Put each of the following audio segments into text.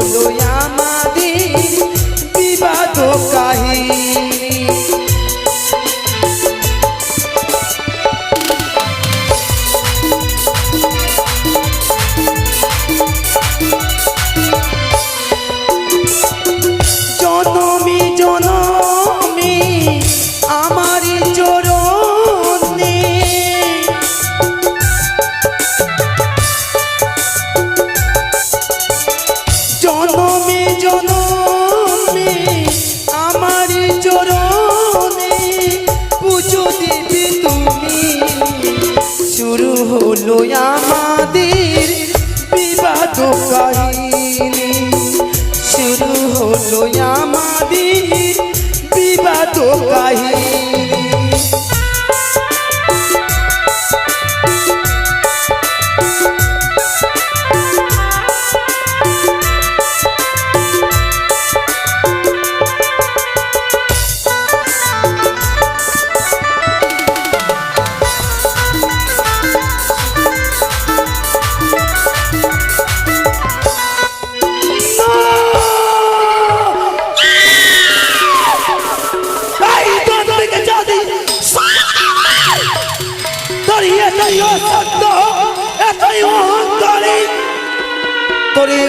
Aleluya.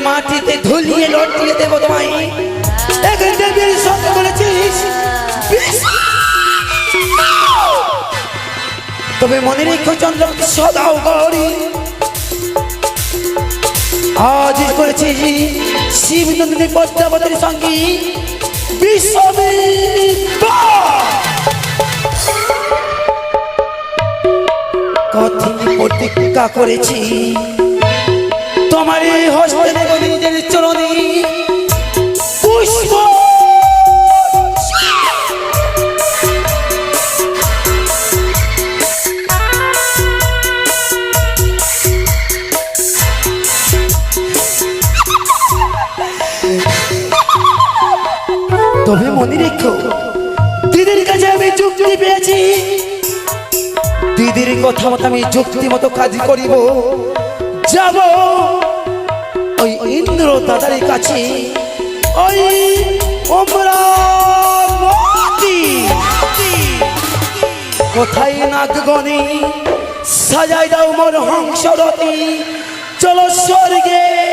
মাটিতে ধুলিয়ে লটিয়ে দেবো তোমায়। তবে মনে রেখো চন্দ্র সদাও গৌরী আজ করেছি, শিব নন্দিনী পদ্মাবতীর সঙ্গে বিশ্ববিদ্য প্রতিজ্ঞা করেছি। তোমার এই হস্তে নিজের চরণে। পুষ্প! তবে মনে রেখো কথা মতো আমি যুক্তি মতো কাজ করিব। যাব ওই ইন্দ্র দাদার কাছে। ওই কোথায় নাগগণে? সাজাই দাও মোর হংসরতি চলো স্বর্গে।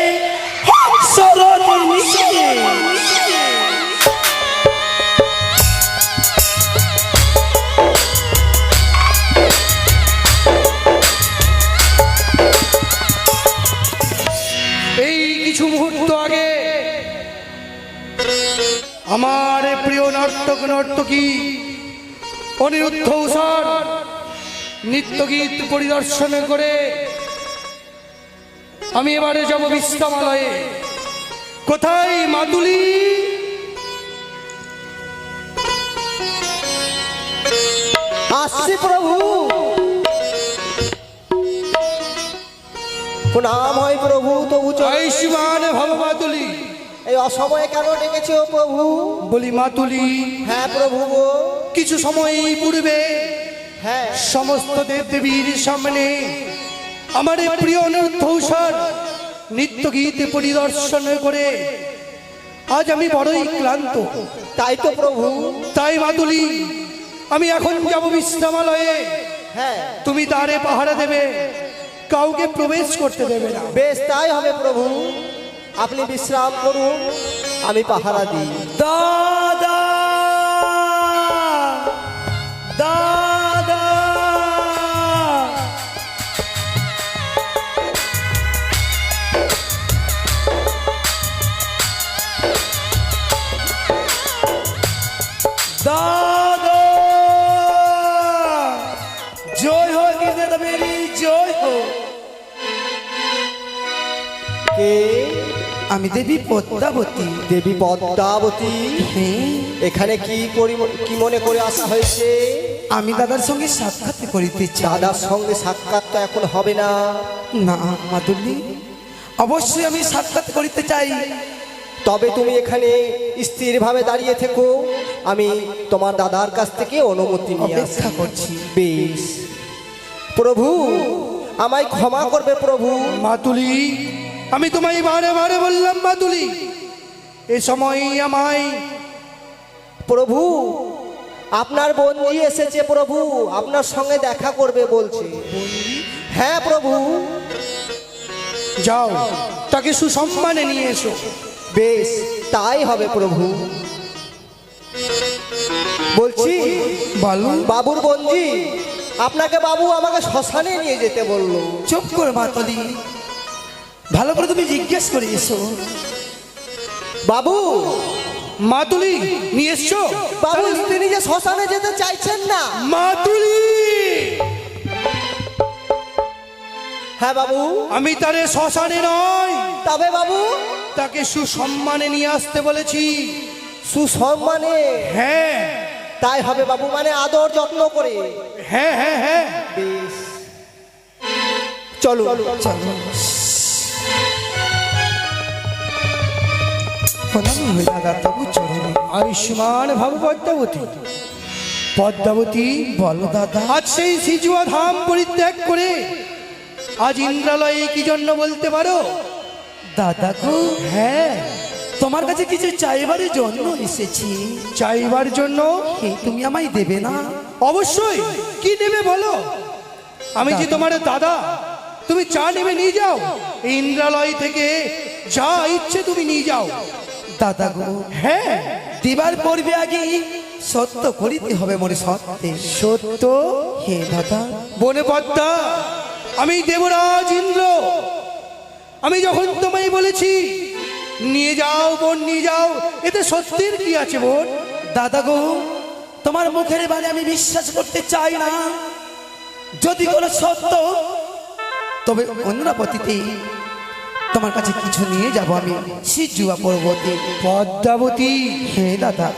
নর্তক নর্তকী অনিরুদ্ধ উষার নৃত্যগীত পরিদর্শন করে আমি এবারে যাব বিশ্রামালয়ে কোথায় মাতুলি আসছি প্রভু। প্রণাম হয় প্রভু তবু আয়ুষ্মান ভব মাতুলি এই অসময়ে কেন ডেকেছে ও প্রভু? বলি মাতুলি হ্যাঁ প্রভু গো। কিছু সময় পূর্বে হ্যাঁ। সমস্ত দেব দেবীর সামনে আমার প্রিয় অনুদ্ধৌসার নৃত্য গীত পরিদর্শন করে আজ আমি বড়ই ক্লান্ত। তাই তো প্রভু। তাই মাতুলি আমি এখন যাব বিশ্রামালয়ে হ্যাঁ। তুমি দ্বারে পাহারা দেবে কাউকে প্রবেশ করতে দেবে না। বেশ তাই হবে প্রভু। আপনি বিশ্রাম করুন আমি পাহারা দিই। দাদা! দাদা! দাদা! জয় হো গিরধর মেরি জয় হো কে আমি দেবী পদ্মাবতী। দেবী পদ্মাবতী। হ্যাঁ এখানে কি পরি- কি মনে করে আসা হয়েছে? আমি দাদার সঙ্গে সাক্ষাৎ করিতে চাই। দাদার সঙ্গে সাক্ষাৎ তো এখন হবে না। না মাধুরী অবশ্যই আমি সাক্ষাৎ করিতে চাই। তবে তুমি এখানে স্থিরভাবে দাঁড়িয়ে থেকো। আমি তোমার দাদার কাছ থেকে অনুমতি নিয়ে আসি অপেক্ষা করছি। বেশ। প্রভু আমায় ক্ষমা করবে প্রভু। মাতুলি আমি তোমায় বারে বারে বললাম মাতুলি এ সময় আমায় প্রভু আপনার বন্ধু এসেছে প্রভু আপনার সঙ্গে দেখা করবে বলছে। হ্যাঁ প্রভু। যাও তাকে সুসম্মানে নিয়ে এসো। বেশ তাই হবে প্রভু। বলছি বলো? বাবুর বঞ্জি আপনাকে বাবু আমাকে শ্মশানে নিয়ে যেতে বলল। চুপ করে মাতলি। ভালো করে তুমি জিজ্ঞেস করে এসো। বাবু মাতুলি নিয়ে এসছো? বাবু তিনি যে শ্মশানে যেতে চাইছেন না। মাতুলি! হ্যাঁ বাবু। আমি তারে শ্মশানে নয় তবে বাবু। তাকে সুসম্মানে নিয়ে আসতে বলেছি। সুসম্মানে? হ্যাঁ। তাই হবে বাবু মানে আদর যত্ন করে। হ্যাঁ হ্যাঁ হ্যাঁ। বেশ। চলো। চলো। প্রণাম চরণে আয়ুষ্মান ভাব পদ্মাবতী পদ্মাবতী বলো দাদা আজ সেই সিজুয়া ধাম পরিত্যাগ করে আজ ইন্দ্রালয়ে কি জন্য বলতে পারো? দাদা গো হ্যাঁ। তোমার কাছে কিছু চাইবার জন্য এসেছি। চাইবার জন্য? তুমি আমায় দেবে না? অবশ্যই। কি নেবে বলো? আমি যে তোমার দাদা তুমি চা নেবে নিয়ে যাও। এই ইন্দ্রালয় থেকে যা ইচ্ছে তুমি নিয়ে যাও। দাদা গো। হ্যাঁ। দিবার পূর্বে আগে সত্য করিতে হবে মনে সত্যে। সত্য? হে দাদা। বনে পদ্মা আমি দেবরাজ ইন্দ্র। আমি যখন তোমায় বলেছি নিয়ে যাও বোন নিয়ে যাও এতে সত্যির কি আছে বোন? দাদা গো তোমার মুখের বাণী আমি বিশ্বাস করতে চাই না। যদি কোনো সত্য তবে অন্যরাপতিতে তোমার কাছে কিছু নিয়ে যাব আমি। সিজুয়া পর্বতে পদ্মাবতী, হে দাদা,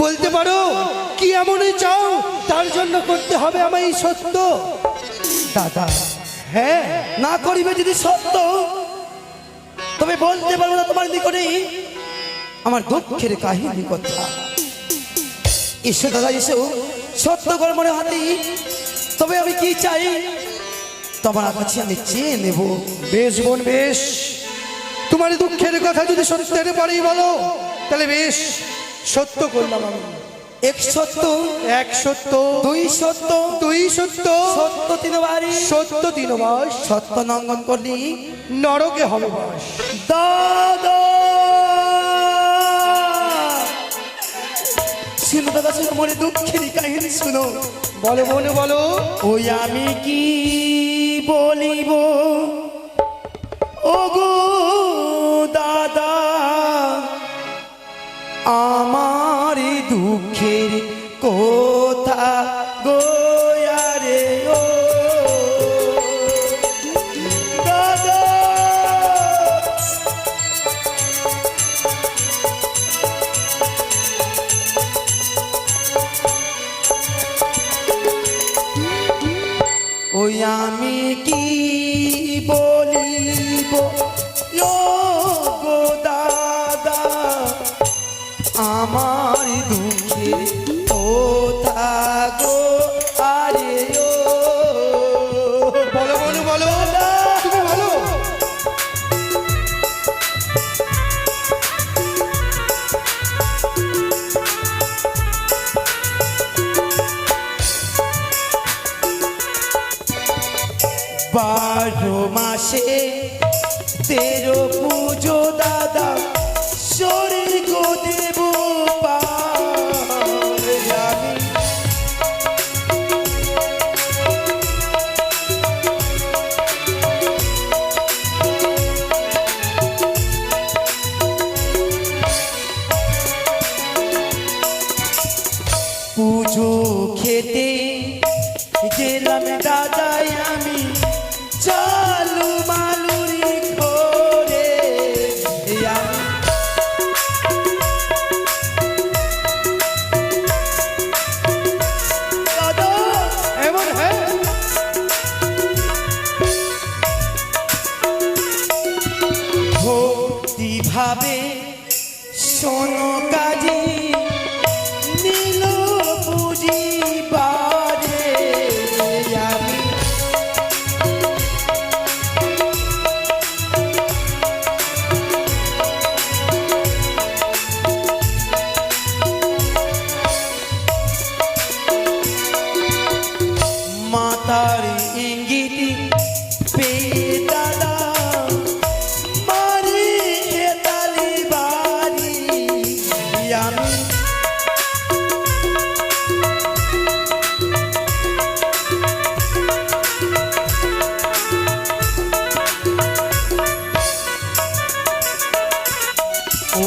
বলতে পারো কি এমনই চাও? তার জন্য করতে হবে আমায় এই সত্য। দাদা হ্যাঁ না করিবে যদি সত্য। তবে বলতে পারব না তোমার নিকটে আমার দুঃখের কাহিনী কথা। এসো দাদা, এসো। সত্য কর্মের হাতে। তবে আমি কি চাই? তোমার কাছে আমি চেয়ে নেব। বেশ বোন, বেশ। তোমার দুঃখের কথা যদি সত্যের পরেই বলো তাহলে বেশ সত্য করলাম আমি। এক সত্য এক সত্য দুই সত্য দুই সত্য সত্য তিন বাড়ি। সত্য তিন মাস সত্য নঙ্গন করলি। নরকে হবে বাস। দাদা দাদা মনে দুঃখের কাহিনী শুনো। বলো বোন বলো। ওই আমি কি বলিব? ও গো দাদা আমার দুঃখের কথা।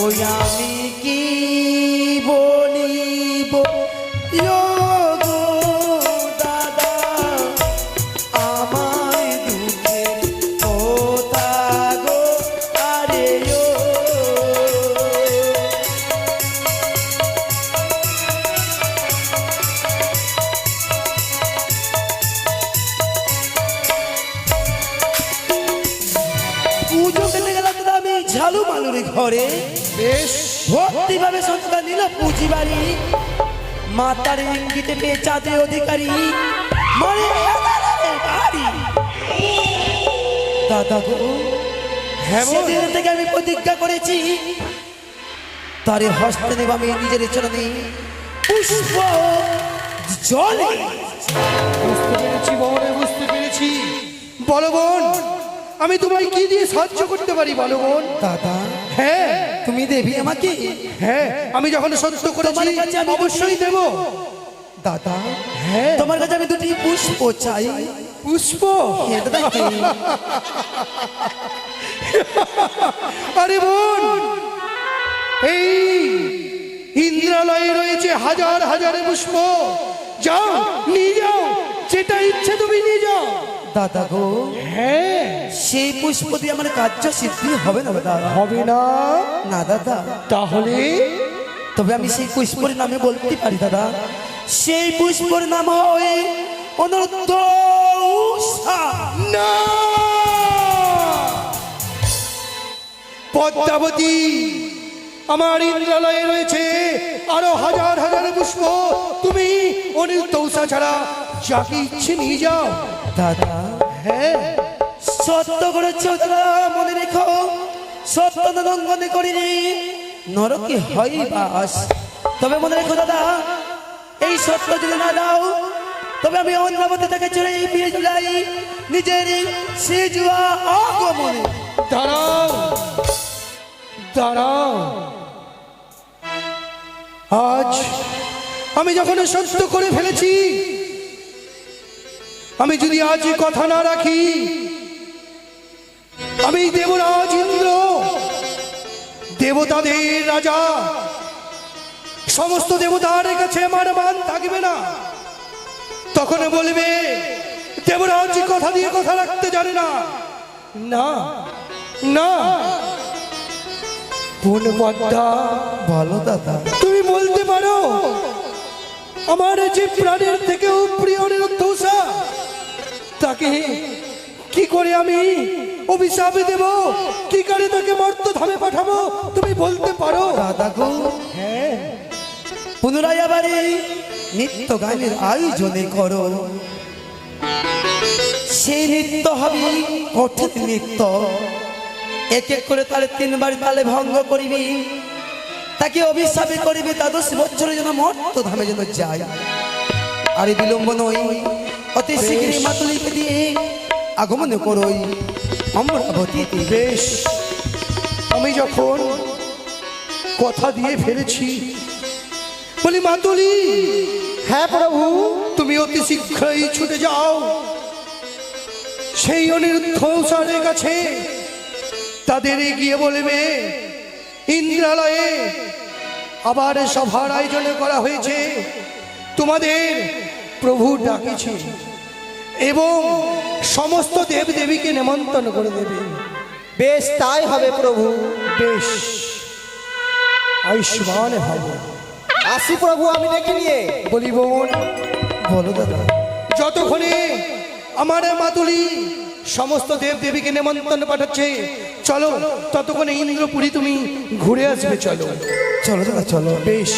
আমি কি ঝালু ঘরে। বেশ। ভর্তি ভাবে সন্তান নিল পুঁজি বাড়ি মাতার ইঙ্গিতে পেয়ে চাঁদে অধিকারী। দাদা গো হ্যাঁ সেদিন থেকে আমি প্রতিজ্ঞা করেছি তারে হস্তে নেব আমি নিজের চরণে। পুষ্প জলে। বুঝতে পেরেছি বোন বুঝতে পেরেছি। বলো বোন। আমি তোমায় কি দিয়ে সাহায্য করতে পারি বলো বোন? দাদা হ্যাঁ। তুমি দেবী আমাকে? হ্যাঁ আমি যখন সত্য করেছি অবশ্যই দেব। দাদা হ্যাঁ। তোমার কাছে আমি দুটি পুষ্প চাই। পুষ্প? হ্যাঁ, দাদা আরে বোন এই ইন্দ্রালয়ে রয়েছে হাজার হাজার পুষ্প। যাও নিয়ে যাও যেটা ইচ্ছে তুমি নিয়ে যাও। দাদা গো। হ্যাঁ। সেই পুষ্প দিয়ে আমার কার্য সিদ্ধি হবে না দাদা। হবে না। না দাদা। তাহলে? তবে আমি সেই পুষ্পের নামে বলতে পারি দাদা। সেই পুষ্পর নাম হয় অনন্ত উষা। না। পদ্মাবতী আমার ইন্দ্রালয়ে রয়েছে আরও হাজার হাজার পুষ্প। তুমি অনিল তৌসা ছাড়া যাকে ইচ্ছে নিয়ে যাও। দাদা হ্যাঁ সত্য করেছ মনে রেখো সত্য নঙ্গনে করিনি নরকে হয় বাস। তবে মনে রেখো দাদা এই সত্য যদি না দাও তবে আমি অন্যবতে থেকে চলে ফিরে যাই নিজের সে জুয়া আগমনে। দাঁড়াও দাঁড়াও। আজ আমি যখন সত্য করে ফেলেছি আমি যদি আজ এ কথা না রাখি, আমি দেবরাজ ইন্দ্র, দেবতাদের রাজা, সমস্ত দেবতার কাছে আমার মান থাকবে না। তখন বলবে, দেবরাজ কথা দিয়ে কথা রাখতে জানে না। না না। কোন পদ্মা বলো দাদা তুমি বলতে পারো, আমার যে প্রাণের থেকেও প্রিয় নিরুদ্ধষা তাকে? কি করে আমি অভিশাপ দেব? কি করে তাকে মর্ত ধামে পাঠাবো? তুমি বলতে পারো। দাদা গো হ্যাঁ। পুনরায় আবার নিত্য গানের আয়োজনে করো। সেই নৃত্য হবে কঠিন নৃত্য। এক এক করে তাহলে তিনবার তালে ভঙ্গ করিবি। তাকে অভিশাপে করিবি দ্বাদশ বছরের জন্য মর্ত ধামে যেন যায়। আর বিলম্ব নই অতি শীঘ্রই মাতুলিকে দিয়ে আগমন করই অমরাবতীতে বেশ আমি যখন কথা দিয়ে ফেলেছি বলি মাতুলি হ্যাঁ প্রভু। তুমি অতি শীঘ্রই ছুটে যাও। সেই অনিরুদ্ধ সারের কাছে তাদের গিয়ে বলবে ইন্দ্রালয়ে আবার সভার আয়োজন করা হয়েছে। তোমাদের প্রভু ডাকেছে এবং সমস্ত দেব দেবীকে নেমন্তন্ন করে দেবে। বেশ, তাই হবে প্রভু, বেশ। আয়ুষ্মান হবে। আসি প্রভু, আমি ডেকে নিয়ে। বলি, বোন, বলো দাদা, যতক্ষণে আমার মাতুলি সমস্ত দেব দেবীকে নেমন্তন্ন পাঠাচ্ছে, চলো, ততক্ষণে ইন্দ্রপুরী তুমি ঘুরে আসবে, চলো। চলো দাদা, চলো, বেশ।